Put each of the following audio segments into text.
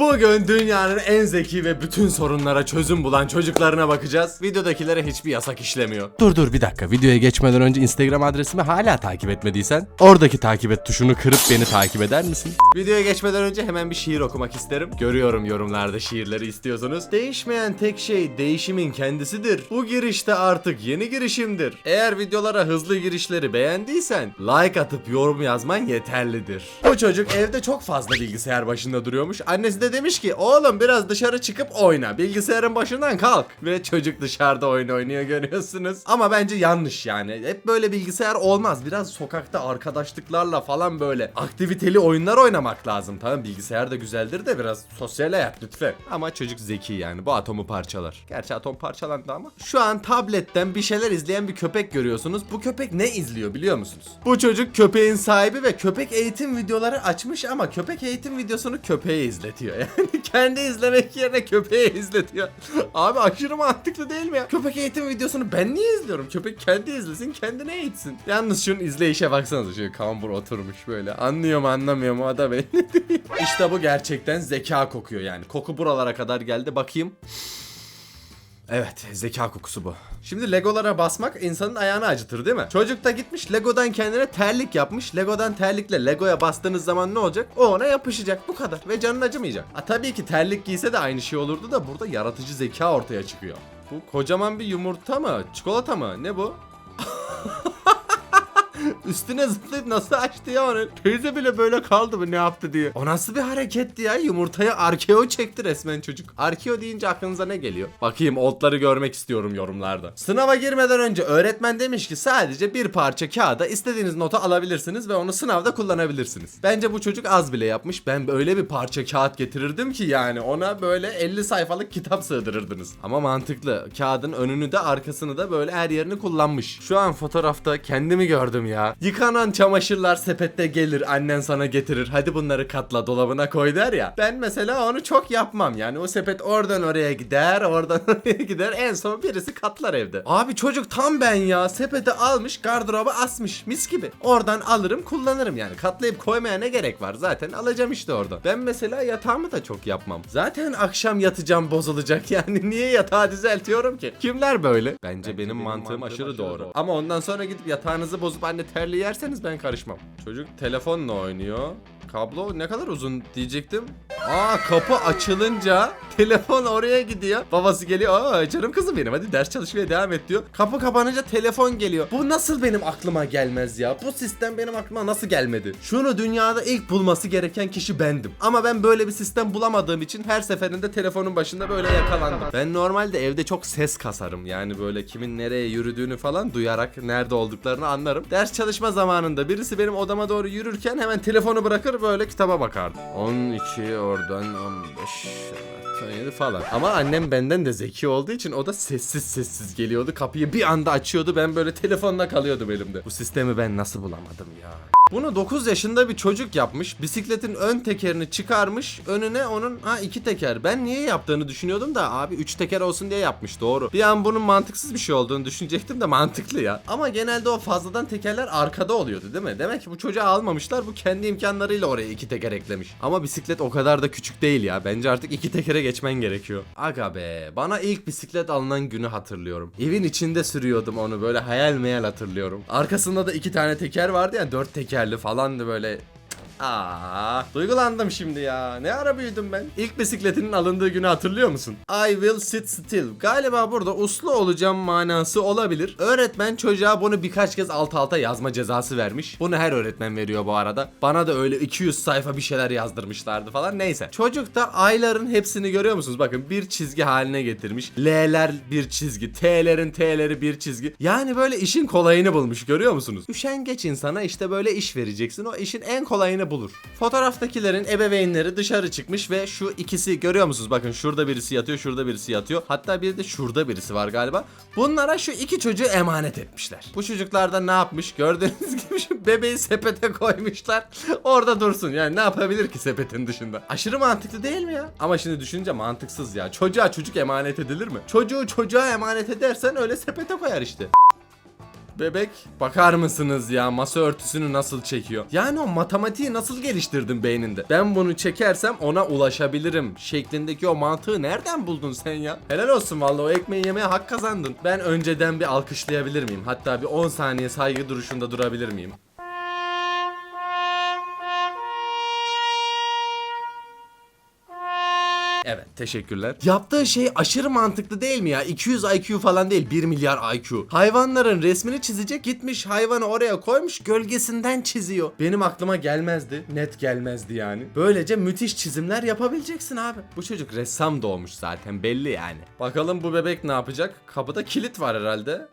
Bugün dünyanın en zeki ve bütün sorunlara çözüm bulan çocuklarına bakacağız. Videodakilere hiçbir yasak işlemiyor. Dur dur bir dakika. Videoya geçmeden önce Instagram adresimi hala takip etmediysen oradaki takip et tuşunu kırıp beni takip eder misin? Videoya geçmeden önce hemen bir şiir okumak isterim. Görüyorum yorumlarda şiirleri istiyorsunuz. Değişmeyen tek şey değişimin kendisidir. Bu girişte artık yeni girişimdir. Eğer videolara hızlı girişleri beğendiysen like atıp yorum yazman yeterlidir. Bu çocuk evde çok fazla bilgisayar başında duruyormuş. Annesi de demiş ki oğlum biraz dışarı çıkıp oyna. Bilgisayarın başından kalk. Ve çocuk dışarıda oyun oynuyor görüyorsunuz. Ama bence yanlış yani. Hep böyle bilgisayar olmaz. Biraz sokakta arkadaşlıklarla falan böyle aktiviteli oyunlar oynamak lazım. Tamam bilgisayar da güzeldir de biraz sosyal hayat lütfen. Ama çocuk zeki yani bu atomu parçalar. Gerçi atom parçalandı ama. Şu an tabletten bir şeyler izleyen bir köpek görüyorsunuz. Bu köpek ne izliyor biliyor musunuz? Bu çocuk köpeğin sahibi ve köpek eğitim videoları açmış ama köpek eğitim videosunu köpeğe izletiyor. Yani kendi izlemek yerine köpeğe izletiyor. Abi aşırı mantıklı değil mi ya? Köpek eğitim videosunu ben niye izliyorum? Köpek kendi izlesin kendine eğitsin. Yalnız şunun izleyişe baksanıza. Şöyle kambur oturmuş böyle. Anlıyor mu anlamıyor mu adam beni İşte bu gerçekten zeka kokuyor yani. Koku buralara kadar geldi bakayım. Evet, zeka kokusu bu. Şimdi Legolara basmak insanın ayağını acıtır değil mi? Çocuk da gitmiş Lego'dan kendine terlik yapmış. Lego'dan terlikle Lego'ya bastığınız zaman ne olacak? O ona yapışacak. Bu kadar. Ve canın acımayacak. Ha, tabii ki terlik giyse de aynı şey olurdu da burada yaratıcı zeka ortaya çıkıyor. Bu kocaman bir yumurta mı? Çikolata mı? Ne bu? Üstüne zıplayıp nasıl açtı ya onu? Teyze bile böyle kaldı mı ne yaptı diye. O nasıl bir hareketti ya? Yumurtaya arkeo çekti resmen çocuk. Arkeo deyince aklınıza ne geliyor? Bakayım oldları görmek istiyorum yorumlarda. Sınava girmeden önce öğretmen demiş ki sadece bir parça kağıda istediğiniz notu alabilirsiniz ve onu sınavda kullanabilirsiniz. Bence bu çocuk az bile yapmış. Ben böyle bir parça kağıt getirirdim ki yani ona böyle 50 sayfalık kitap sığdırırdınız. Ama mantıklı. Kağıdın önünü de arkasını da böyle her yerini kullanmış. Şu an fotoğrafta kendimi gördüm ya. Yıkanan çamaşırlar sepette gelir annen sana getirir. Hadi bunları katla dolabına koy der ya. Ben mesela onu çok yapmam yani o sepet oradan oraya gider oradan oraya gider en son birisi katlar evde. Abi çocuk tam ben ya sepete almış gardıroba asmış mis gibi. Oradan alırım kullanırım yani katlayıp koymaya ne gerek var zaten alacağım işte oradan. Ben mesela yatağımı da çok yapmam. Zaten akşam yatacağım bozulacak yani niye yatağı düzeltiyorum ki? Kimler böyle? Bence, benim, mantığım, aşırı, doğru. Ama ondan sonra gidip yatağınızı bozup anne terli yerseniz ben karışmam. Çocuk telefonla oynuyor. Kablo ne kadar uzun diyecektim. Aa kapı açılınca telefon oraya gidiyor. Babası geliyor. Aa canım kızım benim hadi ders çalışmaya devam et diyor. Kapı kapanınca telefon geliyor. Bu nasıl benim aklıma gelmez ya? Bu sistem benim aklıma nasıl gelmedi? Şunu dünyada ilk bulması gereken kişi bendim. Ama ben böyle bir sistem bulamadığım için her seferinde telefonun başında böyle yakalandım. Ben normalde evde çok ses kasarım. Yani böyle kimin nereye yürüdüğünü falan duyarak nerede olduklarını anlarım. Ders çalışma zamanında birisi benim odama doğru yürürken hemen telefonu bırakır böyle kitaba bakardım. 12 oradan 15 evet, 17 falan. Ama annem benden de zeki olduğu için o da sessiz sessiz geliyordu. Kapıyı bir anda açıyordu. Ben böyle telefonla kalıyordum elimde. Bu sistemi ben nasıl bulamadım ya? Bunu 9 yaşında bir çocuk yapmış. Bisikletin ön tekerini çıkarmış. Önüne onun ha iki teker. Ben niye yaptığını düşünüyordum da abi 3 teker olsun diye yapmış doğru. Bir an bunun mantıksız bir şey olduğunu düşünecektim de mantıklı ya. Ama genelde o fazladan tekerler arkada oluyordu değil mi? Demek ki bu çocuğa almamışlar. Bu kendi imkanlarıyla oraya iki teker eklemiş. Ama bisiklet o kadar da küçük değil ya. Bence artık iki tekere geçmen gerekiyor. Aga be. Bana ilk bisiklet alınan günü hatırlıyorum. Evin içinde sürüyordum onu böyle hayal meyal hatırlıyorum. Arkasında da iki tane teker vardı ya dört tekerli falandı böyle Aa, duygulandım şimdi ya. Ne ara büyüdüm ben? İlk bisikletinin alındığı günü hatırlıyor musun? I will sit still. Galiba burada uslu olacağım manası olabilir. Öğretmen çocuğa bunu birkaç kez alt alta yazma cezası vermiş. Bunu her öğretmen veriyor bu arada. Bana da öyle 200 sayfa bir şeyler yazdırmışlardı falan. Neyse. Çocuk da ayların hepsini görüyor musunuz? Bakın bir çizgi haline getirmiş. L'ler bir çizgi. T'lerin T'leri bir çizgi. Yani böyle işin kolayını bulmuş görüyor musunuz? Üşengeç insana işte böyle iş vereceksin. O işin en kolayını bulur. Fotoğraftakilerin ebeveynleri dışarı çıkmış ve şu ikisi görüyor musunuz? Bakın şurada birisi yatıyor, şurada birisi yatıyor. Hatta bir de şurada birisi var galiba. Bunlara şu iki çocuğu emanet etmişler. Bu çocuklar da ne yapmış? Gördüğünüz gibi şu bebeği sepete koymuşlar. Orada dursun. Yani ne yapabilir ki sepetin dışında? Aşırı mantıklı değil mi ya? Ama şimdi düşününce mantıksız ya. Çocuğa çocuk emanet edilir mi? Çocuğu çocuğa emanet edersen öyle sepete koyar işte. Bebek bakar mısınız ya masa örtüsünü nasıl çekiyor? Yani o matematiği nasıl geliştirdin beyninde? Ben bunu çekersem ona ulaşabilirim şeklindeki o mantığı nereden buldun sen ya? Helal olsun vallahi o ekmeği yemeye hak kazandın. Ben önceden bir alkışlayabilir miyim? Hatta bir 10 saniye saygı duruşunda durabilir miyim? Evet teşekkürler. Yaptığı şey aşırı mantıklı değil mi ya? 200 IQ falan değil 1 milyar IQ. Hayvanların resmini çizecek gitmiş hayvanı oraya koymuş gölgesinden çiziyor. Benim aklıma gelmezdi. Net gelmezdi yani. Böylece müthiş çizimler yapabileceksin abi. Bu çocuk ressam doğmuş zaten belli yani. Bakalım bu bebek ne yapacak? Kapıda kilit var herhalde.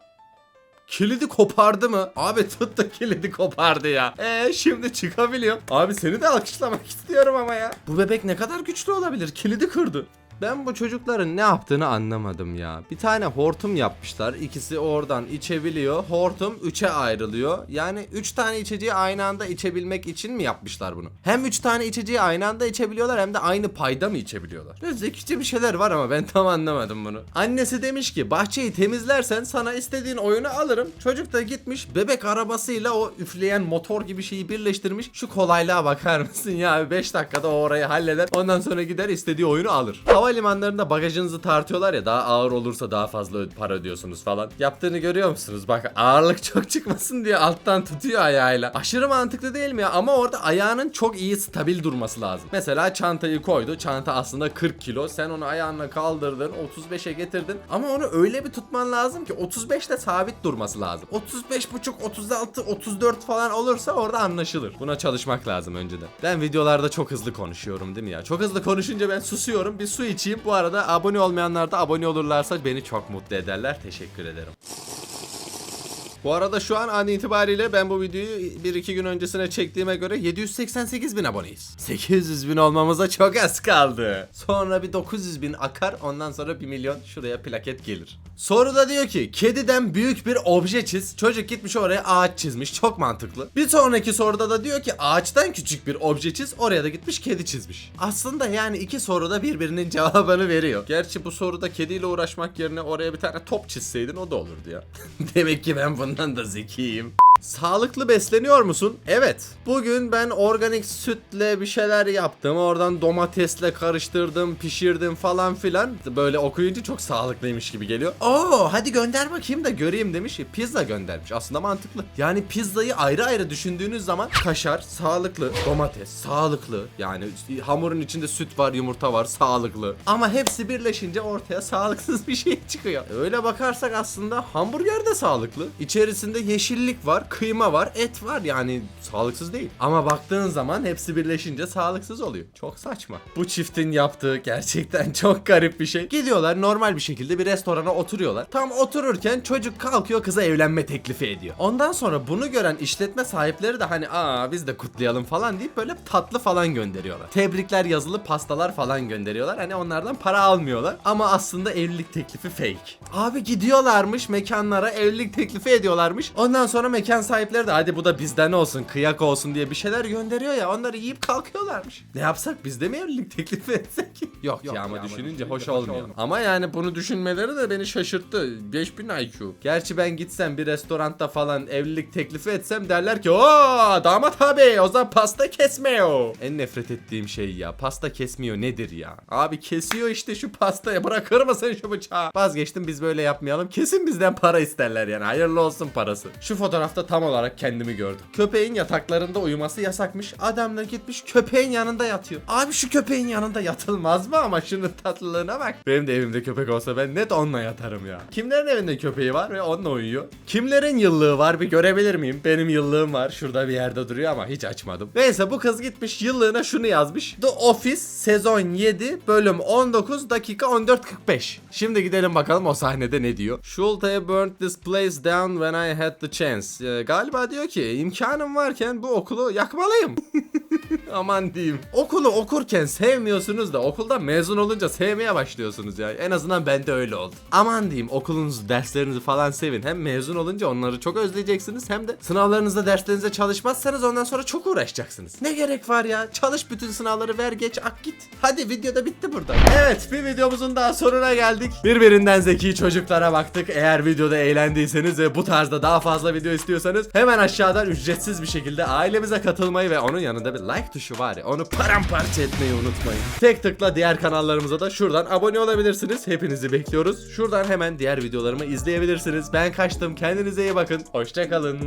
Kilidi kopardı mı? Abi tuttu kilidi kopardı ya. Eee şimdi çıkabiliyor. Abi seni de alkışlamak istiyorum ama ya. Bu bebek ne kadar güçlü olabilir? Kilidi kırdı. Ben bu çocukların ne yaptığını anlamadım ya. Bir tane hortum yapmışlar. İkisi oradan içebiliyor. Hortum 3'e ayrılıyor. Yani 3 tane içeceği aynı anda içebilmek için mi yapmışlar bunu? Hem 3 tane içeceği aynı anda içebiliyorlar hem de aynı payda mı içebiliyorlar? Böyle zekice bir şeyler var ama ben tam anlamadım bunu. Annesi demiş ki bahçeyi temizlersen sana istediğin oyunu alırım. Çocuk da gitmiş bebek arabasıyla o üfleyen motor gibi şeyi birleştirmiş. Şu kolaylığa bakar mısın ya? 5 dakikada o orayı halleder. Ondan sonra gider istediği oyunu alır. Havalimanlarında bagajınızı tartıyorlar ya daha ağır olursa daha fazla para ödüyorsunuz falan. Yaptığını görüyor musunuz? Bak ağırlık çok çıkmasın diye alttan tutuyor ayağıyla. Aşırı mantıklı değil mi ya? Ama orada ayağının çok iyi stabil durması lazım. Mesela çantayı koydu. Çanta aslında 40 kilo. Sen onu ayağınla kaldırdın. 35'e getirdin. Ama onu öyle bir tutman lazım ki 35'te sabit durması lazım. 35,5, 36, 34 falan olursa orada anlaşılır. Buna çalışmak lazım önceden. Ben videolarda çok hızlı konuşuyorum değil mi ya? Çok hızlı konuşunca ben susuyorum. Bir su içeyim. Bu arada abone olmayanlar da abone olurlarsa beni çok mutlu ederler. Teşekkür ederim. Bu arada şu an an itibariyle ben bu videoyu 1-2 gün öncesine çektiğime göre 788 bin aboneyiz. 800 bin olmamıza çok az kaldı. Sonra bir 900 bin akar ondan sonra 1 milyon şuraya plaket gelir. Soruda diyor ki kediden büyük bir obje çiz. Çocuk gitmiş oraya ağaç çizmiş. Çok mantıklı. Bir sonraki soruda da diyor ki ağaçtan küçük bir obje çiz. Oraya da gitmiş kedi çizmiş. Aslında yani iki soruda birbirinin cevabını veriyor. Gerçi bu soruda kediyle uğraşmak yerine oraya bir tane top çizseydin o da olurdu ya. Demek ki ben bundan da zekiyim. Sağlıklı besleniyor musun? Evet. Bugün ben organik sütle bir şeyler yaptım. Oradan domatesle karıştırdım, pişirdim falan filan. Böyle okuyunca çok sağlıklıymış gibi geliyor. Oo hadi gönder bakayım da göreyim demiş. E, Pizza göndermiş. Aslında mantıklı. Yani pizzayı ayrı ayrı düşündüğünüz zaman kaşar sağlıklı, domates sağlıklı. Yani hamurun içinde süt var, yumurta var, sağlıklı. Ama hepsi birleşince ortaya sağlıksız bir şey çıkıyor. Öyle bakarsak aslında hamburger de sağlıklı. İçerisinde yeşillik var, kıyma var, et var. Yani sağlıksız değil. Ama baktığın zaman hepsi birleşince sağlıksız oluyor. Çok saçma. Bu çiftin yaptığı gerçekten çok garip bir şey. Gidiyorlar normal bir şekilde bir restorana oturuyorlar. Tam otururken çocuk kalkıyor kıza evlenme teklifi ediyor. Ondan sonra bunu gören işletme sahipleri de hani aa biz de kutlayalım falan deyip böyle tatlı falan gönderiyorlar. Tebrikler yazılı pastalar falan gönderiyorlar. Hani onlardan para almıyorlar. Ama aslında evlilik teklifi fake. Abi gidiyorlarmış mekanlara evlilik teklifi ediyorlarmış. Ondan sonra mekan sahipleri de hadi bu da bizden olsun kıyak olsun diye bir şeyler gönderiyor ya onları yiyip kalkıyorlarmış. Ne yapsak biz de mi evlilik teklifi etsek? Yok, ya ama düşününce hoş olmuyor. Ama yani bunu düşünmeleri de beni şaşırttı. 5000 IQ. Gerçi ben gitsem bir restoranda falan evlilik teklifi etsem derler ki o damat abi o zaman pasta kesmiyor. En nefret ettiğim şey ya pasta kesmiyor nedir ya? Abi kesiyor işte şu pastaya bırakır mısın şu bıçağı? Vazgeçtim biz böyle yapmayalım. Kesin bizden para isterler yani hayırlı olsun parası. Şu fotoğrafta tam olarak kendimi gördüm. Köpeğin yataklarında uyuması yasakmış. Adam da gitmiş köpeğin yanında yatıyor. Abi şu köpeğin yanında yatılmaz mı ama şunun tatlılığına bak. Benim de evimde köpek olsa ben net onunla yatarım ya. Kimlerin evinde köpeği var ve onunla uyuyor? Kimlerin yıllığı var bir görebilir miyim? Benim yıllığım var. Şurada bir yerde duruyor ama hiç açmadım. Neyse bu kız gitmiş yıllığına şunu yazmış. The Office sezon 7 bölüm 19 dakika 14.45. Şimdi gidelim bakalım o sahnede ne diyor. Should have burned this place down when I had the chance. Ee, galiba diyor ki imkanım varken bu okulu yakmalıyım. Aman diyeyim. Okulu okurken sevmiyorsunuz da okuldan mezun olunca sevmeye başlıyorsunuz ya. En azından bende öyle oldu. Aman diyeyim okulunuzu, derslerinizi falan sevin. Hem mezun olunca onları çok özleyeceksiniz hem de sınavlarınızda derslerinize çalışmazsanız ondan sonra çok uğraşacaksınız. Ne gerek var ya? Çalış bütün sınavları ver geç ak git. Hadi video da bitti burada. Evet bir videomuzun daha sonuna geldik. Birbirinden zeki çocuklara baktık. Eğer videoda eğlendiyseniz ve bu tarzda daha fazla video istiyorsanız hemen aşağıdan ücretsiz bir şekilde ailemize katılmayı ve onun yanında bir like tuşu var ya onu paramparça etmeyi unutmayın. Tek tıkla diğer kanallarımıza da şuradan abone olabilirsiniz. Hepinizi bekliyoruz. Şuradan hemen diğer videolarımı izleyebilirsiniz. Ben kaçtım. Kendinize iyi bakın. Hoşçakalın.